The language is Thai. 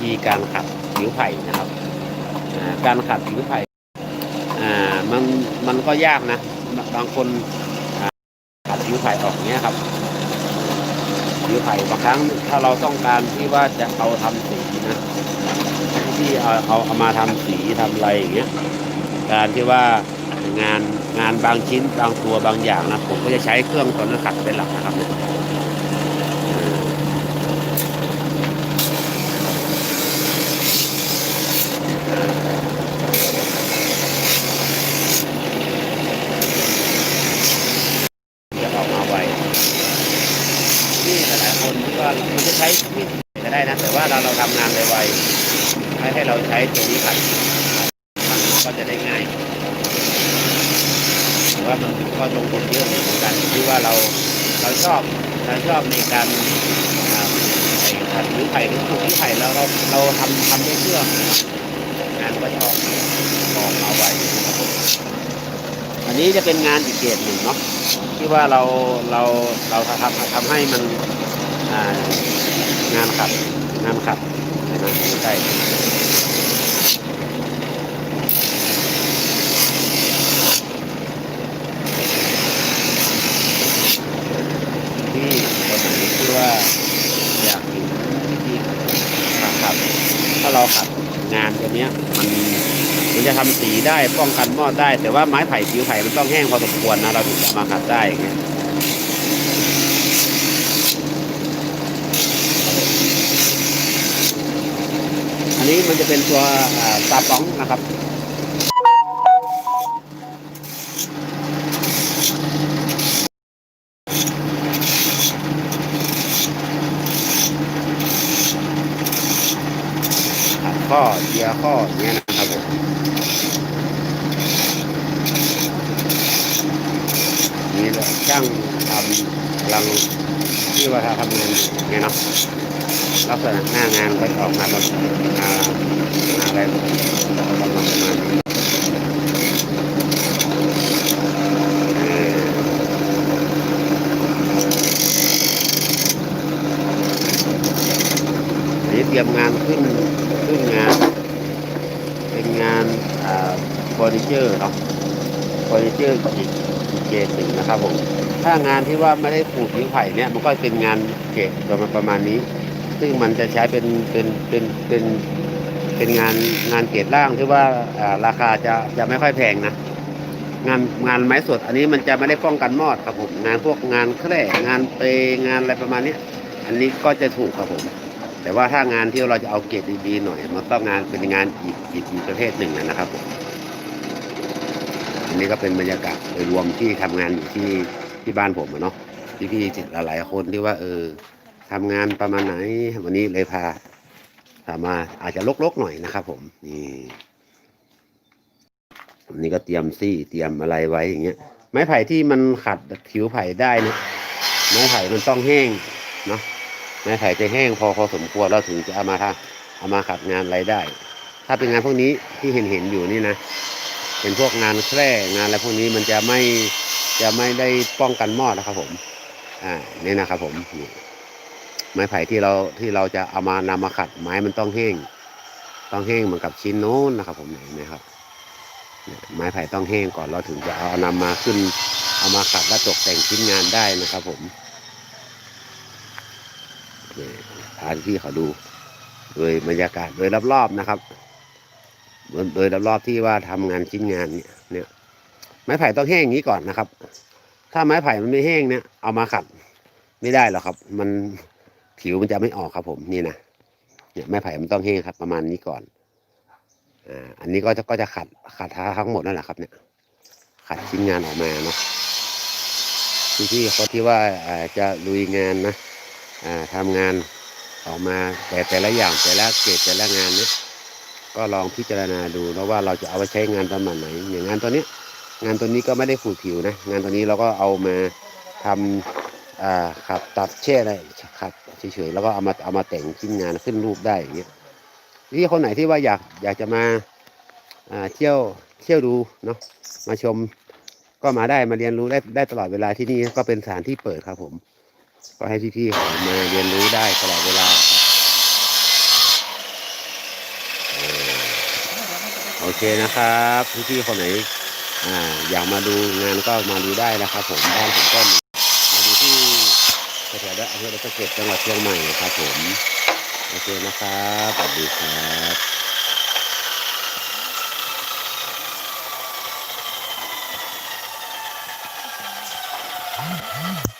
ธีการขัดผิวไผ่นะครับการขัดผิวไผ่มันมันก็ยากนะบางคนขัดผิวไผ่ออกเนี้ยครับผิวไผ่บางครั้งถ้าเราต้องการที่ว่าจะเอาทำสีนะที่เอาเอาเอามาทำสีทำอะไรอย่างเงี้ยการที่ว่างานงานบางชิ้นบางตัวบางอย่างนะผมก็จะใช้เครื่องตัวนั้นขัดเป็นหลักนะครับเนี่ยจะออกมาไวนี่หลายๆคนที่ว่ามันจะใช้มีดก็ได้นะ แต่ว่า เราเราทำงานไวๆให้ให้เราใช้ตัวนี้ขัดมันก็จะได้ง่ายแต่ว่ามันก็ลงทุนเยอะเหมือนกันที่ว่าเราเราชอบเราชอบในการอ่าไอ้ขัดหรือไผ่หรือปลูกหรือไผ่แล้วเราเราทำทำด้วยเครื่องงานก็จะออกออกมาไวนะครับผมอันนี้จะเป็นงานอีกเกรหนึ่งเนาะที่ว่าเราเราเราทำทำให้มันงานขัดานขัดนะใช่ที่คนหนที่ว่า อยากเห็นวิธีขัดถ้าเราขัดงานตัวเนี้ย มันมันจะทำสีได้ป้องกันมอดได้ แต่ว่าไม้ไผ่ผิวไผ่มันต้องแห้งพอสมควรนะเราถึงจะมาขัดได้อย่างเงี้ยอันนี้มันจะ เป็นตัวอ่าซาปองนะครับข้อเกียข้อเงี้ยนะครับผมนี่แหละช่างทำกำลังที่ว่าทำงานอยู่ไงเนาะ ลักษณะหน้างานก็ออกมาแบบอ่าอะไรประมาณนี้เอออันนี้เตรียมงานขึ้นขึ้นงาน เป็นงานเฟอร์นิเจอร์เนาะเฟอร์นิเจอร์อีเกรดหนึ่งนะครับผมถ้างานที่ว่าไม่ได้ปลูกผิวไผ่เนี่ยมันก็เป็นงานเกรดประมาณประมาณนี้ ซึ่งมันจะใช้เป็นเป็นเป็นเป็นเป็นงานงานเกรดล่างที่ว่าราคาจะจะไม่ค่อยแพงนะงานงานไม้สด อันนี้มันจะไม่ได้ป้องกันมอดครับผม งานพวกงานแคร่งานเปงานอะไรประมาณเนี้ยอันนี้ก็จะถูกครับผม แต่ว่าถ้างานที่เราจะเอาเกรดดีๆหน่อยมันต้องงานเป็นงานอีกอีกอีกประเภทหนึ่งนะครับผมอันนี้ก็เป็นบรรยากาศโดยรวมที่ทำงานอยู่ที่ที่บ้านผมเนาะพี่พี่ๆหลายๆคนที่ว่าเออ ทำงานประมาณไหน วันนี้เลยพาพามาอาจจะลกๆหน่อยนะครับ ผมนี่อันนี้ก็เตรียมซี่เตรียมอะไรไว้อย่างเงี้ย ไม้ไผ่ที่มันขัดผิวไผ่ได้นี่ยไม้ไผ่มันต้องแห้งเนาะไม้ไผ่จะแห้งพอพอสมควรแล้วถึงจะเอามาทำเอามาขัดงานอะไรได้ ถ้าเป็นงานพวกนี้ที่เห็นเห็นอยู่นี่นะเป็นพวกงานแคร่งานอะไรพวกนี้มันจะไม่จะไม่ได้ป้องกันมอดนะครับผม อ่า นี่นะครับผมนี่ ไม้ไผ่ที่เราที่เราจะเอามานำมาขัด ไม้มันต้องแห้ง ต้องแห้งเหมือนกับชิ้นโน้นนะครับ ผมเห็นไหมครับไม้ไผ่ต้องแห้งก่อนเราถึงจะเอานำมาขึ้น เอามาขัดและตกแต่งชิ้นงานได้นะครับ ผมนี่พาที่เขาดู โดยบรรยากาศโดยรอบๆนะครับ โดยรอบๆที่ว่าทำงานชิ้นงานเนี่ยเนี่ย ไม้ไผ่ต้องแห้งอย่างนี้ก่อนนะครับ ถ้าไม้ไผ่มันไม่แห้งเนี่ยเอามาขัดไม่ได้หรอกครับ มัน ผิวมันจะไม่ออกครับผมนี่นะเนี่ยไม้ไผ่มันต้องแห้งครับ ประมาณนี้ก่อนอ่าอันนี้ก็จะก็จะขัดขัดทั้งหมดนั่นแหละครับ เนี่ย ขัดชิ้นงานออกมาเนาะพี่ๆเขาที่ว่าอ่าจะลุยงานนะอ่าทำงานออกมาแต่แต่ละอย่างแต่ละเกรดแต่ละงานเนี่ยก็ลองพิจารณาดูนะว่าเราจะเอาไปใช้งานประมาณไหนอย่างงานตัวเนี้ยงานตัวนี้ก็ไม่ได้ขูดผิวนะงานตัวนี้เราก็เอามาทำอ่าขัดตัดแช่อะไรขัด เฉยๆแล้วก็เอามาเอามาแต่งชิ้นงานขึ้นรูปได้อย่างเงี้ยที่คนไหนที่ว่าอยากอยากจะมาเที่ยวเที่ยวดูเนาะมาชมก็มาได้มาเรียนรู้ได้ได้ตลอดเวลาที่นี่ก็เป็นสถานที่เปิดครับผม ก็ให้พี่ๆามาเรียนรู้ได้ตลอดเวลาโอเคนะครับพี่ๆคนไหนออยากมาดูงานก็มาดูได้นะครับผมบ้านผมก็ม เภอดอะเก็บจังหวัดเชียงใหม่ครับผมโอเคนะครับสวัสดีครับ